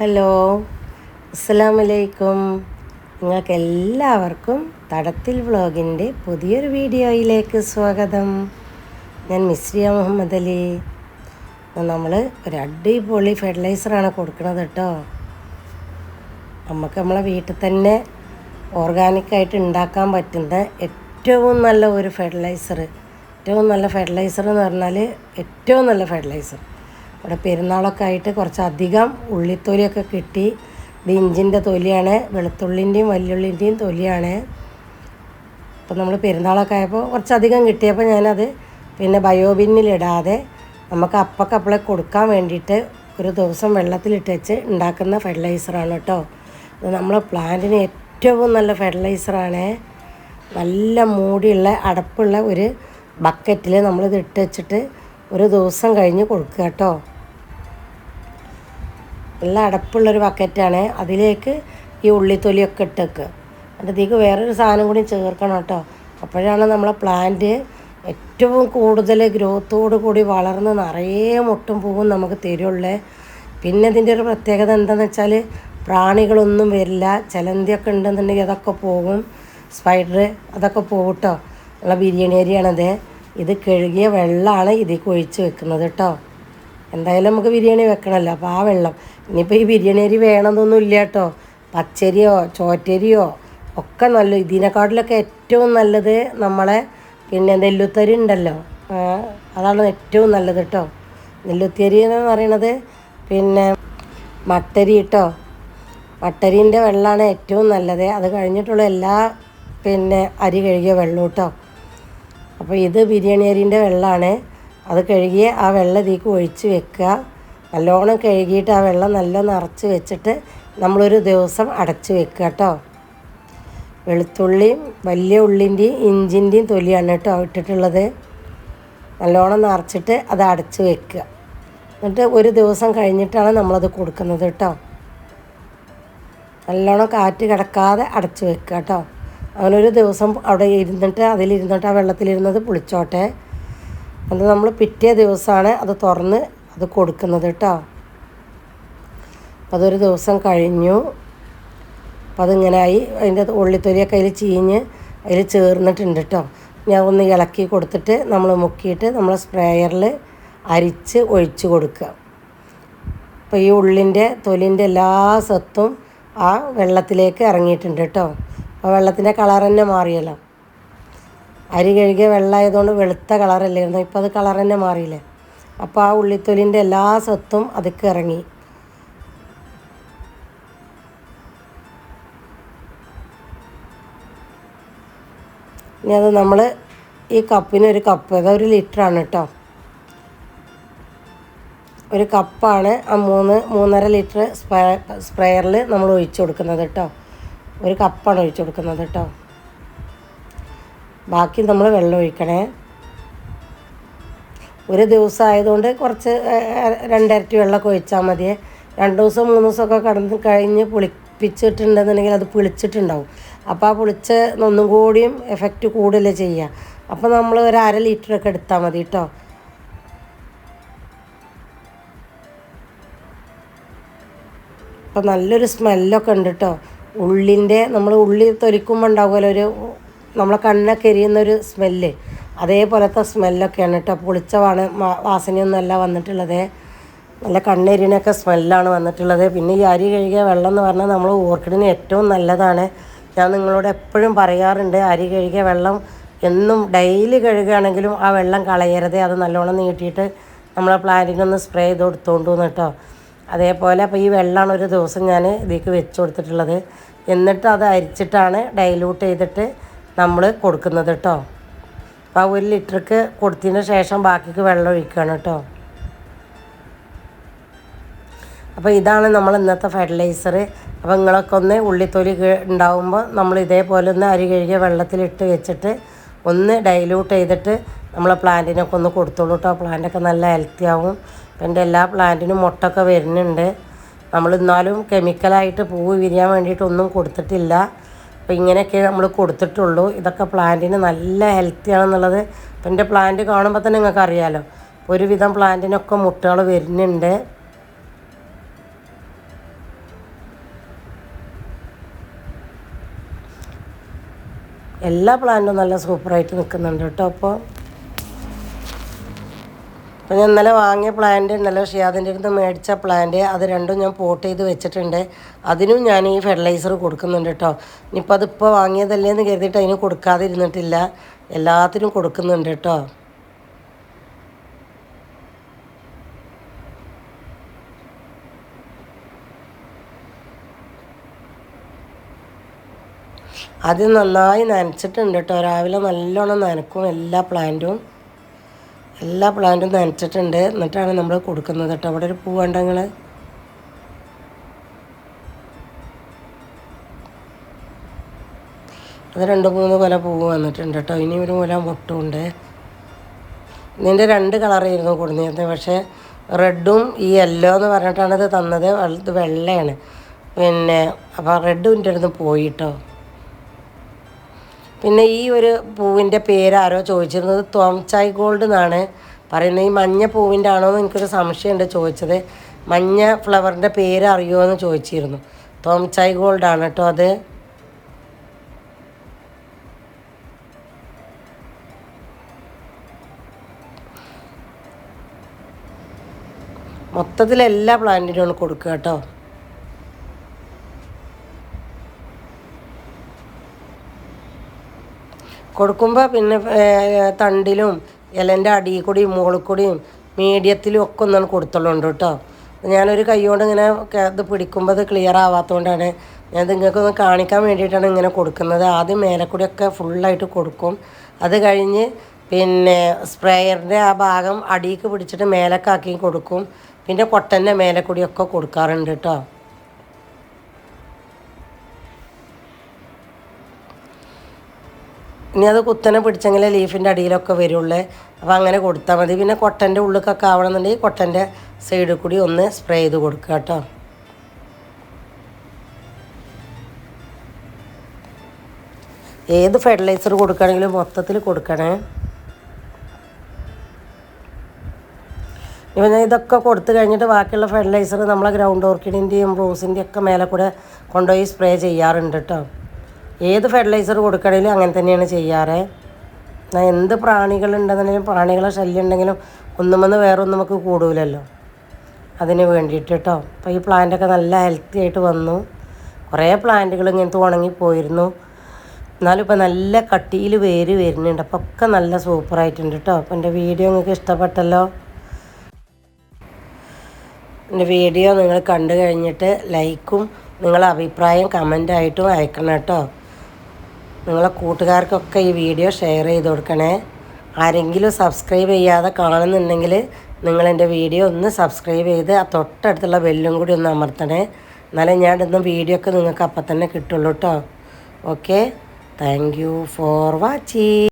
Hello. അസ്സലാമലൈക്കും. നിങ്ങൾക്ക് എല്ലാവർക്കും തടത്തിൽ വ്ളോഗിന്റെ പുതിയൊരു വീഡിയോയിലേക്ക് സ്വാഗതം. ഞാൻ മിസ്രിയ മുഹമ്മദ് അലി. നമ്മൾ ഒരു അടിപൊളി ഫെർട്ടിലൈസറാണ് കൊടുക്കുന്നത് കേട്ടോ നമുക്ക് നമ്മളെ വീട്ടിൽ തന്നെ ഓർഗാനിക്കായിട്ട് ഉണ്ടാക്കാൻ പറ്റുന്ന ഏറ്റവും നല്ല ഒരു ഫെർട്ടിലൈസർ ഏറ്റവും നല്ല ഫെർട്ടിലൈസർ എന്ന് പറഞ്ഞാൽ ഏറ്റവും നല്ല ഫെർട്ടിലൈസർ ഇവിടെ പെരുന്നാളൊക്കെ ആയിട്ട് കുറച്ചധികം ഉള്ളിത്തൊലിയൊക്കെ കിട്ടി. ഇത് ഇഞ്ചിന്റെ തൊലിയാണ് വെളുത്തുള്ളിന്റെയും വല്യുള്ളിന്റെയും തൊലിയാണ്. അപ്പോൾ നമ്മൾ പെരുന്നാളൊക്കെ ആയപ്പോൾ കുറച്ചധികം കിട്ടിയപ്പോൾ ഞാനത് പിന്നെ ബയോബിന്നിലിടാതെ നമുക്ക് അപ്പക്കപ്പളെ കൊടുക്കാൻ വേണ്ടിയിട്ട് ഒരു ദിവസം വെള്ളത്തിലിട്ട് വെച്ച് ഉണ്ടാക്കുന്ന ഫെർട്ടിലൈസറാണ് കേട്ടോ. ഇത് നമ്മളെ പ്ലാന്റിന് ഏറ്റവും നല്ല ഫെർട്ടിലൈസറാണ് നല്ല മൂടിയുള്ള അടപ്പുള്ള ഒരു ബക്കറ്റിൽ നമ്മളിത് ഇട്ട് വെച്ചിട്ട് ഒരു ദിവസം കഴിഞ്ഞ് കൊടുക്കുക കേട്ടോ. നല്ല അടപ്പുള്ളൊരു ബക്കറ്റാണ് അതിലേക്ക് ഈ ഉള്ളിത്തൊലിയൊക്കെ ഇട്ട് വെക്കുക എന്നിട്ട് ഇതിലേക്ക് വേറൊരു സാധനം കൂടി ചേർക്കണം കേട്ടോ. അപ്പോഴാണ് നമ്മളെ പ്ലാന്റ് ഏറ്റവും കൂടുതൽ ഗ്രോത്തോടു കൂടി വളർന്ന് നിറയെ മുട്ടും പൂവും നമുക്ക് തരുള്ളേ. പിന്നെ ഇതിന്റെ ഒരു പ്രത്യേകത എന്താണെന്ന് വെച്ചാൽ പ്രാണികളൊന്നും വരില്ല. ചിലന്തിയൊക്കെ ഉണ്ടെന്നുണ്ടെങ്കിൽ അതൊക്കെ പോകും. സ്പൈഡർ അതൊക്കെ പോകും കേട്ടോ ഉള്ള ബിരിയാണി അരിയാണത്. ഇത് കഴുകിയ വെള്ളമാണ് ഇതിലേക്ക് ഒഴിച്ച് വെക്കുന്നത് കേട്ടോ എന്തായാലും നമുക്ക് ബിരിയാണി വെക്കണമല്ലോ അപ്പോൾ ആ വെള്ളം. ഇനിയിപ്പോൾ ഈ ബിരിയാണി അരി വേണമെന്നൊന്നും ഇല്ല കേട്ടോ. പച്ചരിയോ ചോറ്റരിയോ ഒക്കെ നല്ല ഇതിനെക്കാട്ടിലൊക്കെ ഏറ്റവും നല്ലത് നമ്മളെ പിന്നെ നെല്ലുത്തരി ഉണ്ടല്ലോ. അതാണ് ഏറ്റവും നല്ലത് കേട്ടോ. നെല്ലുത്തരി എന്ന് പറയണത് പിന്നെ മട്ടരി കേട്ടോ. മട്ടരീന്റെ വെള്ളമാണ് ഏറ്റവും നല്ലത്. അത് കഴിഞ്ഞിട്ടുള്ള എല്ലാ പിന്നെ അരി കഴുകിയ വെള്ളം കേട്ടോ. അപ്പോൾ ഇത് ബിരിയാണി അരിന്റെ വെള്ളമാണ്. അത് കഴുകി ആ വെള്ളം ഇതിലേക്ക് ഒഴിച്ച് വെക്കുക. നല്ലോണം കഴുകിയിട്ട് ആ വെള്ളം നല്ല നിറച്ച് വെച്ചിട്ട് നമ്മളൊരു ദിവസം അടച്ച് വെക്കുക കേട്ടോ വെളുത്തുള്ളിയും വലിയ ഉള്ളിന്റെയും ഇഞ്ചിന്റെയും തൊലിയാണ് കേട്ടോ ഇട്ടിട്ടുള്ളത്. നല്ലോണം നിറച്ചിട്ട് അത് അടച്ച് വെക്കുക. എന്നിട്ട് ഒരു ദിവസം കഴിഞ്ഞിട്ടാണ് നമ്മളത് കൊടുക്കുന്നത് കേട്ടോ നല്ലോണം കാറ്റ് കിടക്കാതെ അടച്ച് വെക്കുക കേട്ടോ അങ്ങനെ ഒരു ദിവസം അവിടെ ഇരുന്നിട്ട് അതിലിരുന്നിട്ട് ആ വെള്ളത്തിലിരുന്നത് പുളിച്ചോട്ടെ. അത് നമ്മൾ പിറ്റേ ദിവസമാണ് അത് തുറന്ന് അത് കൊടുക്കുന്നത് കേട്ടോ. അതൊരു ദിവസം കഴിഞ്ഞു. അപ്പം അതിങ്ങനായി അതിന്റെ ഉള്ളിത്തൊലിയൊക്കെ അതിൽ ചീഞ്ഞ് അതിൽ ചേർന്നിട്ടുണ്ട് കേട്ടോ. ഞാൻ ഒന്ന് ഇളക്കി കൊടുത്തിട്ട് നമ്മൾ മുക്കിയിട്ട് നമ്മൾ സ്പ്രേയറിൽ അരിച്ച് ഒഴിച്ചു കൊടുക്കുക. അപ്പോൾ ഈ ഉള്ളിന്റെ തൊലിന്റെ എല്ലാ സത്തും ആ വെള്ളത്തിലേക്ക് ഇറങ്ങിയിട്ടുണ്ട് കേട്ടോ. ആ വെള്ളത്തിന്റെ കളർ തന്നെ മാറിയല്ലോ. അരി കഴുകിയ വെള്ളമായതുകൊണ്ട് വെളുത്ത കളറല്ലായിരുന്നു. ഇപ്പോൾ അത് കളർ തന്നെ മാറിയില്ലേ? അപ്പോൾ ആ ഉള്ളിത്തൊലിന്റെ എല്ലാ സ്വത്തും അതിക്ക് ഇറങ്ങി. ഇനി അത് നമ്മൾ ഈ കപ്പിന് ഒരു കപ്പ് അത് ഒരു ലിറ്ററാണ് കേട്ടോ ഒരു കപ്പാണ് ആ മൂന്ന് മൂന്നര ലിറ്റർ സ്പ്രേ സ്പ്രേയറിൽ നമ്മൾ ഒഴിച്ചു കൊടുക്കുന്നത് കേട്ടോ ഒരു കപ്പാണ് ഒഴിച്ചു കൊടുക്കുന്നത് കേട്ടോ ബാക്കി നമ്മൾ വെള്ളം ഒഴിക്കണേ. ഒരു ദിവസം ആയതുകൊണ്ട് കുറച്ച് രണ്ടരട്ടി വെള്ളമൊക്കെ ഒഴിച്ചാൽ മതിയേ. രണ്ട് ദിവസം മൂന്ന് ദിവസമൊക്കെ കടന്ന് കഴിഞ്ഞ് പുളിപ്പിച്ചിട്ടുണ്ടെന്നുണ്ടെങ്കിൽ അത് പുളിച്ചിട്ടുണ്ടാവും. അപ്പോൾ ആ പുളിച്ച ഒന്നും കൂടിയും എഫക്റ്റ് കൂടുതൽ ചെയ്യുക അപ്പോൾ നമ്മൾ ഒരു അര ലിറ്ററൊക്കെ എടുത്താൽ മതി കേട്ടോ അപ്പോൾ നല്ലൊരു സ്മെല്ലൊക്കെ ഉണ്ട് കേട്ടോ ഉള്ളിന്റെ നമ്മൾ ഉള്ളി തൊലിക്കുമ്പോൾ ഉണ്ടാവുമല്ലോ ഒരു നമ്മളെ കണ്ണൊക്കെ എരിയുന്നൊരു സ്മെല്ല് അതേപോലത്തെ സ്മെല്ലൊക്കെയാണ് കേട്ടോ പൊളിച്ചമാണ് വാണ വാ- വാസനയൊന്നുമല്ല വന്നിട്ടുള്ളത്. നല്ല കണ്ണെരിനൊക്കെ സ്മെല്ലാണ് വന്നിട്ടുള്ളത്. പിന്നെ ഈ അരി കഴുകിയ വെള്ളം എന്ന് പറഞ്ഞാൽ നമ്മൾ ഓർക്കിഡിന് ഏറ്റവും നല്ലതാണ്. ഞാൻ നിങ്ങളോട് എപ്പോഴും പറയാറുണ്ട് അരി കഴുകിയ വെള്ളം എന്നും ഡെയിലി കഴുകുകയാണെങ്കിലും ആ വെള്ളം കളയരുത്. അത് നല്ലോണം നീട്ടിയിട്ട് നമ്മളെ പ്ലാന്റിനൊന്ന് സ്പ്രേ ചെയ്ത് കൊടുത്തോണ്ടു കേട്ടോ അതേപോലെ അപ്പോൾ ഈ വെള്ളമാണ് ഒരു ദിവസം ഞാൻ ഇതിലേക്ക് വെച്ച് കൊടുത്തിട്ടുള്ളത്. എന്നിട്ട് അത് അരിച്ചിട്ടാണ് ഡൈലൂട്ട് ചെയ്തിട്ട് നമ്മൾ കൊടുക്കുന്നത് കേട്ടോ അപ്പോൾ ആ ഒരു ലിറ്റർക്ക് കൊടുത്തതിന് ശേഷം ബാക്കിക്ക് വെള്ളം ഒഴിക്കുകയാണ് കേട്ടോ അപ്പോൾ ഇതാണ് നമ്മൾ ഇന്നത്തെ ഫെർട്ടിലൈസർ അപ്പോൾ നിങ്ങളൊക്കെ ഒന്ന് ഉള്ളിത്തൊലി ഉണ്ടാവുമ്പോൾ നമ്മൾ ഇതേപോലെ ഒന്ന് അരി കഴുകിയ വെള്ളത്തിലിട്ട് വെച്ചിട്ട് ഒന്ന് ഡൈല്യൂട്ട് ചെയ്തിട്ട് നമ്മളെ പ്ലാന്റിനൊക്കെ ഒന്ന് കൊടുത്തോളൂ കേട്ടോ പ്ലാന്റൊക്കെ നല്ല ഹെൽത്തി ആവും. അപ്പം എന്റെ എല്ലാ പ്ലാന്റിനും മുട്ടൊക്കെ വരുന്നുണ്ട്. നമ്മൾ എന്നാലും കെമിക്കലായിട്ട് പൂവ് വിരിയാൻ വേണ്ടിയിട്ടൊന്നും കൊടുത്തിട്ടില്ല. അപ്പോൾ ഇങ്ങനെയൊക്കെ നമ്മൾ കൊടുത്തിട്ടുള്ളൂ. ഇതൊക്കെ പ്ലാന്റിന് നല്ല ഹെൽത്തി ആണെന്നുള്ളത് അപ്പം എന്റെ പ്ലാന്റ് കാണുമ്പോൾ തന്നെ നിങ്ങൾക്ക് അറിയാമല്ലോ ഒരുവിധം പ്ലാന്റിനൊക്കെ മുട്ടകൾ വരുന്നുണ്ട്. എല്ലാ പ്ലാന്റും നല്ല സൂപ്പറായിട്ട് നിൽക്കുന്നുണ്ട് കേട്ടോ. അപ്പോൾ അപ്പോൾ ഞാൻ ഇന്നലെ വാങ്ങിയ പ്ലാന്റ് ഉണ്ടല്ലോ ഷിയാദിന്റെ അടുത്ത് മേടിച്ച പ്ലാന്റ് അത് രണ്ടും ഞാൻ പോട്ട് ചെയ്ത് വെച്ചിട്ടുണ്ട്. അതിനും ഞാൻ ഈ ഫെർട്ടിലൈസർ കൊടുക്കുന്നുണ്ട് കേട്ടോ ഇനിയിപ്പോൾ അതിപ്പോൾ വാങ്ങിയതല്ലേ എന്ന് കരുതിയിട്ട് അതിന് കൊടുക്കാതിരുന്നിട്ടില്ല. എല്ലാത്തിനും കൊടുക്കുന്നുണ്ട് കേട്ടോ അത് നന്നായി നനച്ചിട്ടുണ്ട് കേട്ടോ രാവിലെ നല്ലോണം നനക്കും എല്ലാ പ്ലാന്റും എല്ലാ പ്ലാന്റും നനച്ചിട്ടുണ്ട്. എന്നിട്ടാണ് നമ്മൾ കൊടുക്കുന്നത് കേട്ടോ. അവിടെ ഒരു പൂ വേണ്ടങ്ങൾ അത് രണ്ട് മൂന്ന് കൊല പൂവ് വന്നിട്ടുണ്ട് കേട്ടോ. ഇനി ഒരു കൊല മുട്ടുമുണ്ട് ഇതിന്റെ രണ്ട് കളറായിരുന്നു കൊടുത്തിരുന്നത്. പക്ഷേ റെഡും ഈ യെല്ലോ എന്ന് പറഞ്ഞിട്ടാണ് ഇത് തന്നത്. ഇത് വെള്ളയാണ്. പിന്നെ അപ്പോൾ റെഡും എന്റെ അടുത്ത് പോയിട്ടോ പിന്നെ ഈ ഒരു പൂവിന്റെ പേര് ആരോ ചോദിച്ചിരുന്നത് തോംചായ് ഗോൾഡ് എന്നാണ്. പറയുന്നത് ഈ മഞ്ഞ പൂവിന്റെ ആണോ എന്ന് എനിക്കൊരു സംശയമുണ്ട് ചോദിച്ചത്. മഞ്ഞ ഫ്ലവറിന്റെ പേര് അറിയുമോ എന്ന് ചോദിച്ചിരുന്നു തോംചായ് ഗോൾഡ് ആണ് കേട്ടോ അത്. മൊത്തത്തിൽ എല്ലാ പ്ലാന്റിനും കൊടുക്കുക കേട്ടോ. കൊടുക്കുമ്പോൾ പിന്നെ തണ്ടിലും ഇലന്റെ അടിയിൽ കൂടിയും മുകളിൽ കൂടിയും മീഡിയത്തിലും ഒക്കെ ഒന്നാണ് കൊടുത്തുള്ളുണ്ട് കേട്ടോ. ഞാനൊരു കൈ കൊണ്ട് ഇങ്ങനെ ഇത് പിടിക്കുമ്പോൾ അത് ക്ലിയർ ആവാത്തതുകൊണ്ടാണ് ഞാൻ നിങ്ങൾക്കൊന്ന് കാണിക്കാൻ വേണ്ടിയിട്ടാണ് ഇങ്ങനെ കൊടുക്കുന്നത്. ആദ്യം മേലെ കൂടിയൊക്കെ ഫുള്ളായിട്ട് കൊടുക്കും. അത് കഴിഞ്ഞ് പിന്നെ സ്പ്രേയറിന്റെ ആ ഭാഗം അടിയിക്ക് പിടിച്ചിട്ട് മേലൊക്കെ ആക്കി കൊടുക്കും. പിന്നെ കൊട്ടന്റെ മേലെ കൂടിയൊക്കെ കൊടുക്കാറുണ്ട് കേട്ടോ. ഇനി അത് കുത്തനെ പിടിച്ചെങ്കിലേ ലീഫിന്റെ അടിയിലൊക്കെ വരുള്ളേ. അപ്പോൾ അങ്ങനെ കൊടുത്താൽ മതി. പിന്നെ കൊട്ടന്റെ ഉള്ളിലൊക്കെ ആവണമെന്നുണ്ടെങ്കിൽ കൊട്ടന്റെ സൈഡിൽ കൂടി ഒന്ന് സ്പ്രേ ചെയ്ത് കൊടുക്കുക കേട്ടോ. ഏത് ഫെർട്ടിലൈസർ കൊടുക്കുകയാണെങ്കിലും മൊത്തത്തിൽ കൊടുക്കണേ. ഇപ്പം ഞാൻ ഇതൊക്കെ കൊടുത്തു കഴിഞ്ഞിട്ട് ബാക്കിയുള്ള ഫെർട്ടിലൈസർ നമ്മളെ ഗ്രൗണ്ട് ഓർക്കിഡിന്റെയും റോസിന്റെയും ഒക്കെ മേലെ കൂടെ കൊണ്ടുപോയി സ്പ്രേ ചെയ്യാറുണ്ട് കേട്ടോ. ഏത് ഫെർട്ടിലൈസർ കൊടുക്കണമെങ്കിലും അങ്ങനെ തന്നെയാണ് ചെയ്യാറ്. എന്ത് പ്രാണികളുണ്ടെന്നുണ്ടെങ്കിലും പ്രാണികളെ ശല്യം ഉണ്ടെങ്കിലും ഒന്നുമെന്ന് വേറെ ഒന്നും നമുക്ക് കൂടൂലല്ലോ. അതിന് വേണ്ടിയിട്ട് കേട്ടോ അപ്പോൾ ഈ പ്ലാന്റൊക്കെ നല്ല ഹെൽത്തി ആയിട്ട് വന്നു. കുറേ പ്ലാന്റുകൾ ഇങ്ങനത്തെ ഉണങ്ങിപ്പോയിരുന്നു. എന്നാലും ഇപ്പോൾ നല്ല കട്ടിയിൽ വേര് വരുന്നുണ്ട്. അപ്പോൾ ഒക്കെ നല്ല സൂപ്പറായിട്ടുണ്ട് കേട്ടോ അപ്പോൾ എന്റെ വീഡിയോ നിങ്ങൾക്ക് ഇഷ്ടപ്പെട്ടല്ലോ? എന്റെ വീഡിയോ നിങ്ങൾ കണ്ടു കഴിഞ്ഞിട്ട് ലൈക്കും നിങ്ങളെ അഭിപ്രായം കമന്റായിട്ടും അയക്കണം കേട്ടോ നിങ്ങളെ കൂട്ടുകാർക്കൊക്കെ ഈ വീഡിയോ ഷെയർ ചെയ്ത് കൊടുക്കണേ. ആരെങ്കിലും സബ്സ്ക്രൈബ് ചെയ്യാതെ കാണുന്നുണ്ടെങ്കിൽ നിങ്ങളെന്റെ വീഡിയോ ഒന്ന് സബ്സ്ക്രൈബ് ചെയ്ത് ആ തൊട്ടടുത്തുള്ള ബെല്ലും കൂടി ഒന്ന് അമർത്തണേ. എന്നാലേ ഞാൻ ഇന്ന് വീഡിയോ ഒക്കെ നിങ്ങൾക്ക് അപ്പം തന്നെ കിട്ടുള്ളൂ കേട്ടോ okay thank you for watching